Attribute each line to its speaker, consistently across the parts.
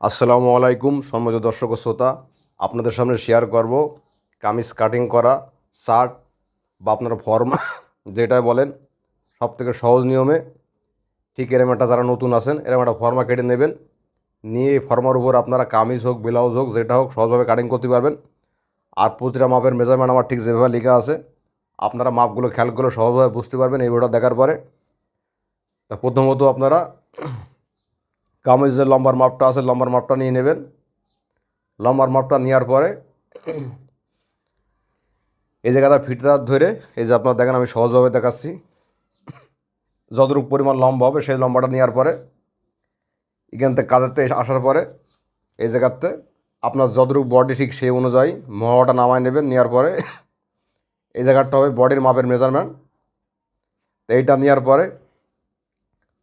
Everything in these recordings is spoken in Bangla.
Speaker 1: আসসালামু আলাইকুম সম্মানিত দর্শক শ্রোতা। আপনাদের সামনে শেয়ার করব কামিজ কাটিং করা শার্ট বা আপনারা ফর্ম যেটা বলেন সব থেকে সহজ নিয়মে। ঠিক এরম একটা যারা নতুন আছেন, এরম একটা ফর্মা কেটে নেবেন। নিয়ে এই ফর্মার উপর আপনারা কামিজ হোক ব্লাউজ হোক, যেটা হোক, সহজভাবে কাটিং করতে পারবেন। আর প্রতিটা মাপের মেজারমেন্ট আমার ঠিক যেভাবে লেখা আছে। আপনারা মাপগুলো খেয়াল করে সহজভাবে বুঝতে পারবেন এই ভিডিওটা দেখার পরে। তা প্রথমত আপনারা কামিজের লম্বার মাপটা আছে, লম্বার মাপটা নিয়ে নেবেন। লম্বার মাপটা নেওয়ার পরে এই জায়গাটা ফিটদার ধরে, এই যে আপনারা দেখেন আমি সহজভাবে দেখাচ্ছি। যতটুকু পরিমাণ লম্বা হবে সেই লম্বাটা নেওয়ার পরে, এখান থেকে কাঁধেতে আসার পরে, এই জায়গাতে আপনার যতটুকু বডি ঠিক সেই অনুযায়ী মহাটা নামায় নেবেন, নেওয়ার পরে এই জায়গাটা হবে বডির মাপের মেজারমেন্ট তো এইটা নেওয়ার পরে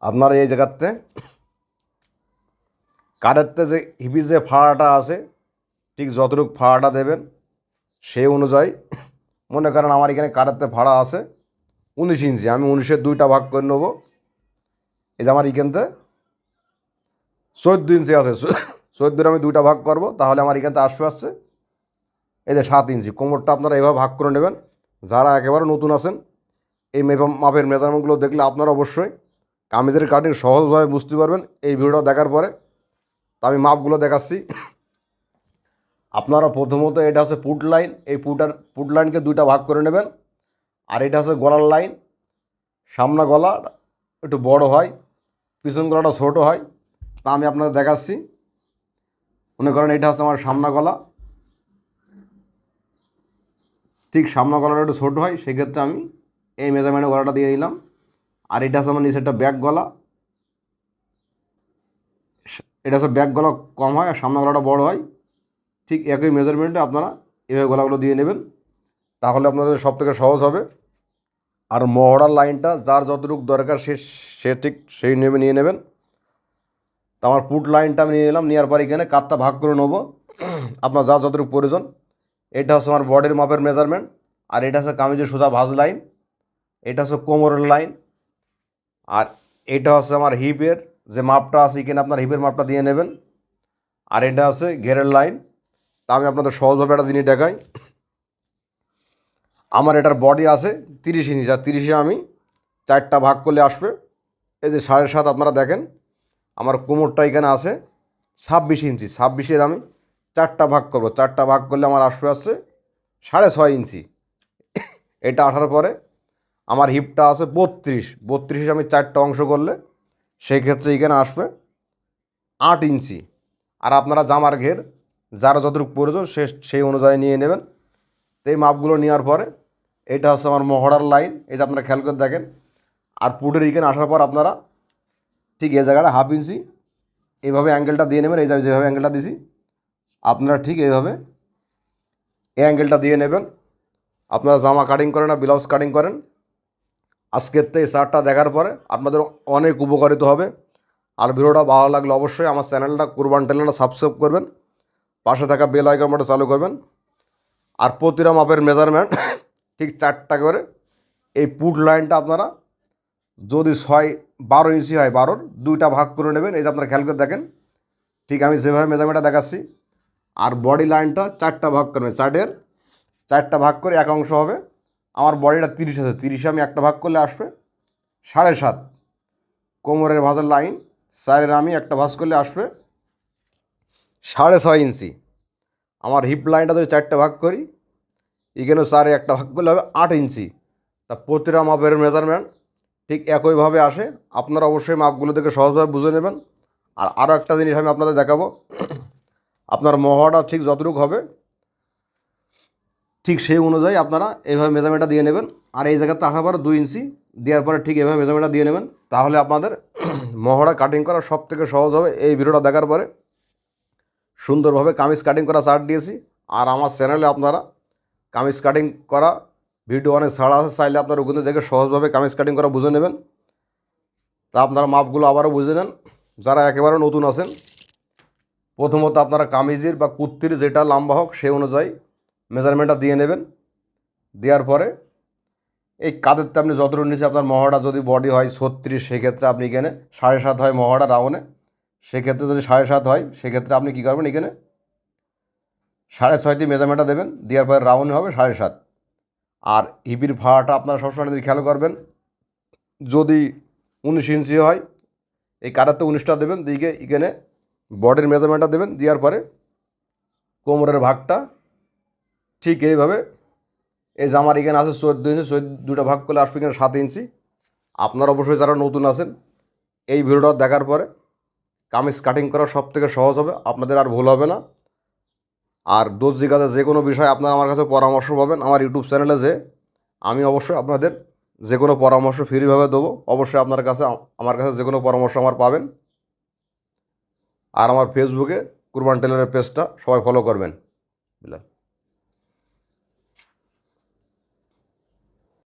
Speaker 1: আপনার এই জায়গাতে কাঠেরতে যে হিবি যে ফাড়াটা আছে, ঠিক যতটুকু ফাড়াটা দেবেন সেই অনুযায়ী, মনে করেন আমার এখানে কাঠেরতে ফাড়া আছে উনিশ ইঞ্চি, আমি উনিশের দুইটা ভাগ করে নেব। এই যে আমার এখানতে চোদ্দ ইঞ্চি আছে চোদ্দোর আমি দুইটা ভাগ করব, তাহলে আমার এখানতে আসবে আসছে। এই যে সাত ইঞ্চি, কোমরটা আপনারা এইভাবে ভাগ করে নেবেন। যারা একেবারে নতুন আছেন, এই মেপা- মাপের মেজারমেন্টগুলো দেখলে আপনারা অবশ্যই কামিজের কাটিং সহজভাবে বুঝতে পারবেন। এই ভিডিওটা দেখার পরে তা আমি মাপগুলো দেখাচ্ছি। আপনারা প্রথমত এটা হচ্ছে পুট লাইন এই পুটার পুট লাইনকে দুইটা ভাগ করে নেবেন। আর এটা হচ্ছে গলার লাইন সামনা গলা একটু বড় হয়, পিছন গলাটা ছোটো হয়। তা আমি আপনাদের দেখাচ্ছি। মনে করেন এটা হচ্ছে আমার সামনা গলা। ঠিক সামনা গলাটা একটু ছোটো হয়, সেক্ষেত্রে আমি এই মেজারমেন্টের গলাটা দিয়ে দিলাম। আর এটা হচ্ছে আমার নিচে একটা ব্যাক গলা। এটা হচ্ছে ব্যাক গলা কম হয় আর সামনে গলাটা বড় হয়। ঠিক একই মেজারমেন্টে আপনারা এভাবে গলাগুলো দিয়ে নেবেন। তাহলে আপনাদের সব থেকে সহজ হবে। আর মহড়ার লাইনটা যার যতটুকু দরকার সে সে ঠিক সেই নিয়মে নিয়ে নেবেন। তো আমার পুট লাইনটা আমি নিয়ে নিলাম, নেওয়ার পর এখানে কাতটা ভাগ করে নেব। আপনার যা যতটুকু প্রয়োজন। এটা হচ্ছে আমার বডির মাপের মেজারমেন্ট আর এটা হচ্ছে কামিজের সোজা ভাজ লাইন। এটা হচ্ছে কোমরের লাইন। আর এটা হচ্ছে আমার হিপের যে মাপটা আছে এখানে আপনার হিপের মাপটা দিয়ে নেবেন। আর এটা আছে ঘেরের লাইন। তা আমি আপনাদের সহজভাবে একটা জিনিস দেখাই। আমার এটার বডি আছে তিরিশ ইঞ্চি। আর তিরিশে আমি চারটা ভাগ করলে আসবে। এই যে সাড়ে সাত আপনারা দেখেন, আমার কোমরটা এখানে আছে ছাব্বিশ ইঞ্চি। ছাব্বিশের আমি চারটা ভাগ করব। চারটা ভাগ করলে আমার আসবে আসছে সাড়ে ছয় ইঞ্চি। এটা আসার পরে। আমার হিপটা আছে বত্রিশ। বত্রিশে আমি চারটা অংশ করলে সেই ক্ষেত্রে এখানে আসবে আট ইঞ্চি। আর আপনারা জামার ঘের, যারা যতটুকু প্রয়োজন সে, সেই অনুযায়ী নিয়ে নেবেন। তো এই মাপগুলো নেওয়ার পরে এটা হচ্ছে আমার মহড়ার লাইন, এই যে আপনারা খেয়াল করে দেখেন। আর পুটের এখানে আসার পর আপনারা ঠিক এই জায়গাটা হাফ ইঞ্চি এইভাবে অ্যাঙ্গেলটা দিয়ে নেবেন। এই যেভাবে অ্যাঙ্গেলটা দিছি, আপনারা ঠিক এইভাবে এই অ্যাঙ্গেলটা দিয়ে নেবেন। আপনারা জামা কাটিং করেন না ব্লাউজ কাটিং করেন। আজকের তো এই শার্টটা দেখার পরে আপনাদের অনেক উপকারিত হবে। আর ভিডিওটা ভালো লাগলে অবশ্যই আমার চ্যানেলটা কুরবান টেলারটা সাবস্ক্রাইব করবেন। পাশে থাকা বেল আইকন বাটন চালু করবেন। আর প্রতিটা মাপের মেজারমেন্ট ঠিক চারটা করে এই পুট লাইনটা আপনারা যদি ছয় বারো ইঞ্চি হয় বারোর দুইটা ভাগ করে নেবেন। এই যে আপনারা খেয়াল করে দেখেন, ঠিক আমি যেভাবে মেজারমেন্টটা দেখাচ্ছি। আর বডি লাইনটা চারটা ভাগ করবেন চার্টের চারটা ভাগ করে এক অংশ হবে। আমার বডিটা তিরিশ আছে, তিরিশে আমি একটা ভাগ করলে আসবে সাড়ে সাত। কোমরের ভাঁজের লাইন, চারের আমি একটা ভাঁজ করলে আসবে সাড়ে ছয় ইঞ্চি। আমার হিপ লাইনটা যদি চারটে ভাগ করি, এখানেও চারে একটা ভাগ করলে হবে আট ইঞ্চি। তা প্রতিটা মাপের মেজারমেন্ট ঠিক একইভাবে আসে। আপনারা অবশ্যই মাপগুলো থেকে সহজভাবে বুঝে নেবেন। আর আরও একটা জিনিস আমি আপনাদের দেখাবো। আপনার মহাটা ঠিক যতটুকু হবে ঠিক সেই অনুযায়ী আপনারা এইভাবে মেজারমেন্টটা দিয়ে নেবেন। আর এই জায়গাতে আসার পরে দুই ইঞ্চি দেওয়ার পরে ঠিক এভাবে মেজারমেন্টটা দিয়ে নেবেন। তাহলে আপনাদের মহড়া কাটিং করা সব থেকে সহজ হবে। এই ভিডিওটা দেখার পরে সুন্দরভাবে কামিজ কাটিং করা চার্ট দিয়েছি। আর আমার চ্যানেলে আপনারা কামিজ কাটিং করা ভিডিও অনেক ছাড়া আছে, চাইলে আপনারা ওখানে দেখে সহজভাবে কামিজ কাটিং করা বুঝে নেবেন। তা আপনারা মাপগুলো আবারও বুঝে নেন। যারা একেবারে নতুন আছেন, প্রথমত আপনারা কামিজের বা কুর্তির যেটা লম্বা হোক, সেই অনুযায়ী মেজারমেন্টটা দিয়ে নেবেন। দেওয়ার পরে এই কাঁধেরতে আপনি যতটুকু নিচে আপনার মহড়া যদি বডি হয় ছত্রিশ, সেক্ষেত্রে আপনি এখানে সাড়ে সাত হয় মহড়া রাউন্ডে সেক্ষেত্রে যদি সাড়ে সাত হয়, সেক্ষেত্রে আপনি কী করবেন এখানে? সাড়ে ছয় দিয়ে মেজারমেন্টটা দেবেন, দেওয়ার পরে রাউন্ড হবে সাড়ে সাত। আর হিপির ভাড়াটা আপনারা সবসময় যদি খেয়াল করবেন, যদি উনিশ ইঞ্চি হয়, এই কাটাতে উনিশটা দেবেন দিকে এখানে বডির মেজারমেন্টটা দেবেন, দেওয়ার পরে কোমরের ভাগটা ঠিক এইভাবে। এই জামার এখানে আছে চোদ্দ ইঞ্চি, চোদ্দ দুটো ভাগ করলে আসবে এখানে সাত ইঞ্চি। আপনার অবশ্যই যারা নতুন আছেন, এই ভিডিওটা দেখার পরে কামিজ কাটিং করা সব থেকে সহজ হবে, আপনাদের আর ভুল হবে না। আর দর্জি কাজে যে কোনো বিষয়ে আপনারা আমার কাছে পরামর্শ পাবেন। আমার ইউটিউব চ্যানেলে যে, আমি অবশ্যই আপনাদের যে কোনো পরামর্শ ফ্রিভাবে দেবো। অবশ্যই আপনার কাছে, আমার কাছে যে কোনো পরামর্শ আমার পাবেন। আর আমার ফেসবুকে কুরবান টেলারের পেজটা সবাই ফলো করবেন। বিলাল